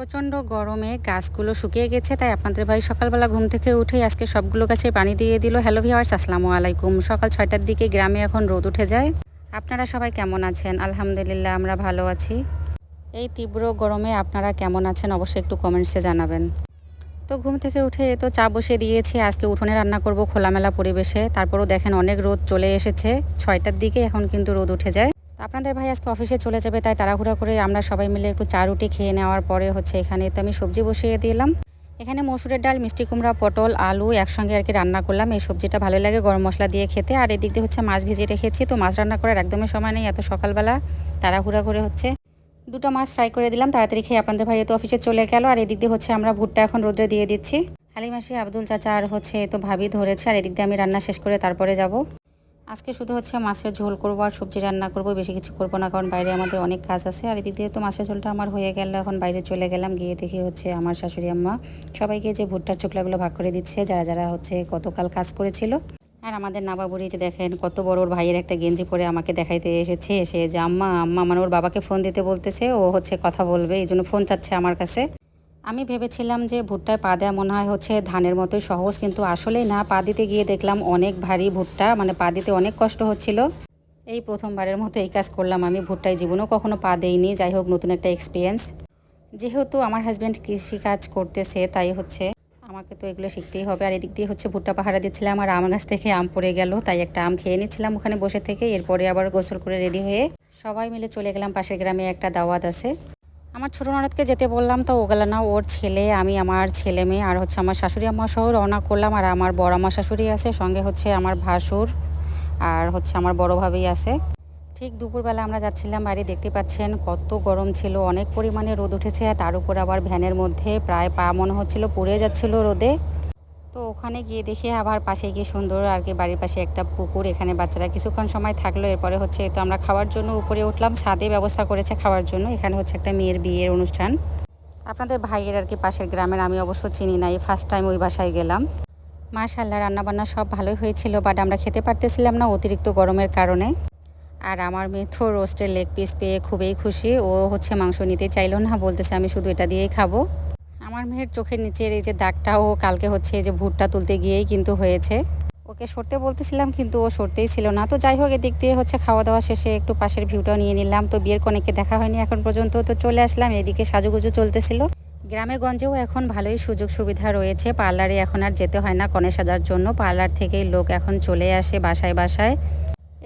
প্রচণ্ড গরমে গাছগুলো শুকিয়ে গেছে, তাই আপনাদের ভাই সকালবেলা ঘুম থেকে উঠে আজকে সবগুলো গাছে পানি দিয়ে দিল। হ্যালো ভিওয়ার্স আসসালামু আলাইকুম। সকাল ছয়টার দিকে গ্রামে এখন রোদ উঠে যায়। আপনারা সবাই কেমন আছেন? আলহামদুলিল্লাহ, আমরা ভালো আছি। এই তীব্র গরমে আপনারা কেমন আছেন অবশ্যই একটু কমেন্টসে জানাবেন। তো ঘুম থেকে উঠে তো চা বসিয়ে দিয়েছি, আজকে উঠোনে রান্না করব খোলামেলা পরিবেশে। তারপরও দেখেন অনেক রোদ চলে এসেছে। ছয়টার দিকে এখন কিন্তু রোদ উঠে যায়। আপনাদের ভাই আজকে অফিসে চলে যাবে, তাই তাড়াহুড়া করে আমরা সবাই মিলে একটু চা রুটি খেয়ে নেওয়ার পরে হচ্ছে এখানে তো আমি সবজি বসিয়ে দিলাম। এখানে মসুরের ডাল, মিষ্টি কুমড়া, পটল, আলু একসঙ্গে আর কি রান্না করলাম। এই সবজিটা ভালো লাগে গরম মশলা দিয়ে খেতে। আর এদিক দিয়ে হচ্ছে মাছ ভিজিয়ে রেখেছি, তো মাছ রান্না করার একদমই সময় নেই, এত সকালবেলা তাড়াহুড়া করে হচ্ছে দুটো মাছ ফ্রাই করে দিলাম। তাড়াতাড়ি খেয়ে আপনাদের ভাই তো অফিসে চলে গেল। আর এদিক দিয়ে হচ্ছে আমরা ভুট্টা এখন রোদ্রে দিয়ে দিচ্ছি। হালিমাসি, আব্দুল চাচা আর হচ্ছে তো ভাবি ধরেছে। আর এদিক দিয়ে আমি রান্না শেষ করে তারপরে যাব। আজকে শুধু হচ্ছে মাছের ঝোল করব আর সবজি রান্না করব, বেশি কিছু করব না, কারণ বাইরে আমাদের অনেক কাজ আছে। আর এদিক দিয়ে তো মাছের ঝোলটা আমার হয়ে গেল, এখন বাইরে চলে গেলাম, গিয়ে দেখি হচ্ছে আমার শাশুড়ি আম্মা। সবাইকে যে ভুট্টার চোখলাগুলো ভাগ করে দিচ্ছে, যারা যারা হচ্ছে গতকাল কাজ করেছিল। আর আমাদের নাবাবুড়ি যে দেখেন, কত বড় ওর ভাইয়ের একটা গেঞ্জি পরে আমাকে দেখাইতে এসেছে। এসে যে, আম্মা আম্মা মানে ওর বাবাকে ফোন দিতে বলতেছে, ও হচ্ছে কথা বলবে, এই জন্য ফোন চাচ্ছে আমার কাছে। আমি ভেবেছিলাম যে ভুট্টায় পা দেওয়া মনে হয় হচ্ছে ধানের মতোই সহজ, কিন্তু আসলেই না। পা দিতে গিয়ে দেখলাম অনেক ভারী ভুট্টা মানে পা দিতে অনেক কষ্ট হচ্ছিল। এই প্রথমবারের মতো এই কাজ করলাম আমি। ভুট্টায় জীবনেও কখনো পা দেইনি। যাই হোক, নতুন একটা এক্সপিরিয়েন্স যেহেতু আমার হাজব্যান্ড কৃষি কাজ করতেছে, তাই হচ্ছে আমাকে তো এগুলো শিখতেই হবে। আর এদিক দিয়ে হচ্ছে ভুট্টা পাহারা দিচ্ছিলাম, আর আম গাছ থেকে আম পড়ে গেল, তাই একটা আম খেয়ে নিচ্ছিলাম ওখানে বসে থেকে। এরপরে আবার গোসল করে রেডি হয়ে সবাই মিলে চলে গেলাম পাশের গ্রামে একটা দাওয়াত আছে। আমার ছোট ননদকে যেতে বললাম তো ও ওগুলো না, ওর ছেলে, আমি আমার ছেলে মেয়ে আর হচ্ছে আমার শাশুড়ি আমার সহ রওনা করলাম আর আমার বড় আমার শাশুড়ি আছে, সঙ্গে হচ্ছে আমার ভাসুর আর হচ্ছে আমার বড় ভাবেই আছে। ঠিক দুপুরবেলা আমরা যাচ্ছিলাম বাড়ি, দেখতে পাচ্ছেন কত গরম ছিল, অনেক পরিমাণে রোদ উঠেছে, তার উপর আবার ভ্যানের মধ্যে প্রায় পা মনে হচ্ছিল পুড়ে যাচ্ছিল রোদে। তো ওখানে গিয়ে দেখে আবার পাশে গিয়ে সুন্দর আর কি বাড়ির পাশে একটা পুকুর। এখানে বাচ্চারা কিছুক্ষণ সময় থাকল, এরপরে হচ্ছে তো আমরা খাওয়ার জন্য উপরে উঠলাম, ছাদে ব্যবস্থা করেছে খাওয়ার জন্য। এখানে হচ্ছে একটা মেয়ের বিয়ের অনুষ্ঠান। আপনাদের ভাইয়ের আর কি পাশের গ্রামের, আমি অবশ্য চিনি না, এই ফার্স্ট টাইম ওই বাসায় গেলাম। মাশাল্লাহ রান্নাবান্না সব ভালোই হয়েছিল বাট আমরা খেতে পারতেছিলাম না অতিরিক্ত গরমের কারণে। আর আমার তো রোস্টের লেগ পিস পেয়ে খুবই খুশি, ও হচ্ছে মাংস নিতে চাইলো না, বলতেছে আমি শুধু এটা দিয়েই খাব। আমার মেয়ের চোখের নিচের এই যে দাগটা ও কালকে হচ্ছে যে ভুট্টা তুলতে গিয়েই কিন্তু হয়েছে। ওকে সরতে বলতেছিলাম, কিন্তু ও সরতেই ছিল না। তো যাই হোক, এদিক দিয়ে হচ্ছে খাওয়া দাওয়া শেষে একটু পাশের ভিউটাও নিয়ে নিলাম। তো বিয়ের কনেকে দেখা হয়নি এখন পর্যন্ত, তো চলে আসলাম। এদিকে সাজুগুজু চলতেছিল। গ্রামে গঞ্জেও এখন ভালোই সুযোগ সুবিধা রয়েছে। পার্লারে এখন আর যেতে হয় না কনে সাজার জন্য। পার্লার থেকেই লোক এখন চলে আসে বাসায় বাসায়।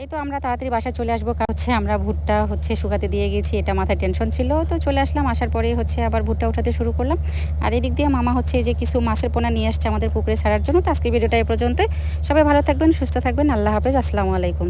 এই তো আমরা তাড়াতাড়ি বাসায় চলে আসব। হচ্ছে আমরা ভুট্টা হচ্ছে শুকাতে দিয়ে গেছি, এটা মাথায় টেনশন ছিল। তো চলে আসলাম, আসার পরে হচ্ছে আবার ভুট্টা উঠাতে শুরু করলাম। আর এদিক দিয়ে মামা হচ্ছে যে কিছু মাছের পোনা নিয়ে আসছে আমাদের পুকুরে ছাড়ার জন্য। তো আজকে ভিডিওটা এই পর্যন্তই। সবাই ভালো থাকবেন, সুস্থ থাকবেন। আল্লাহ হাফেজ, আসসালামু আলাইকুম।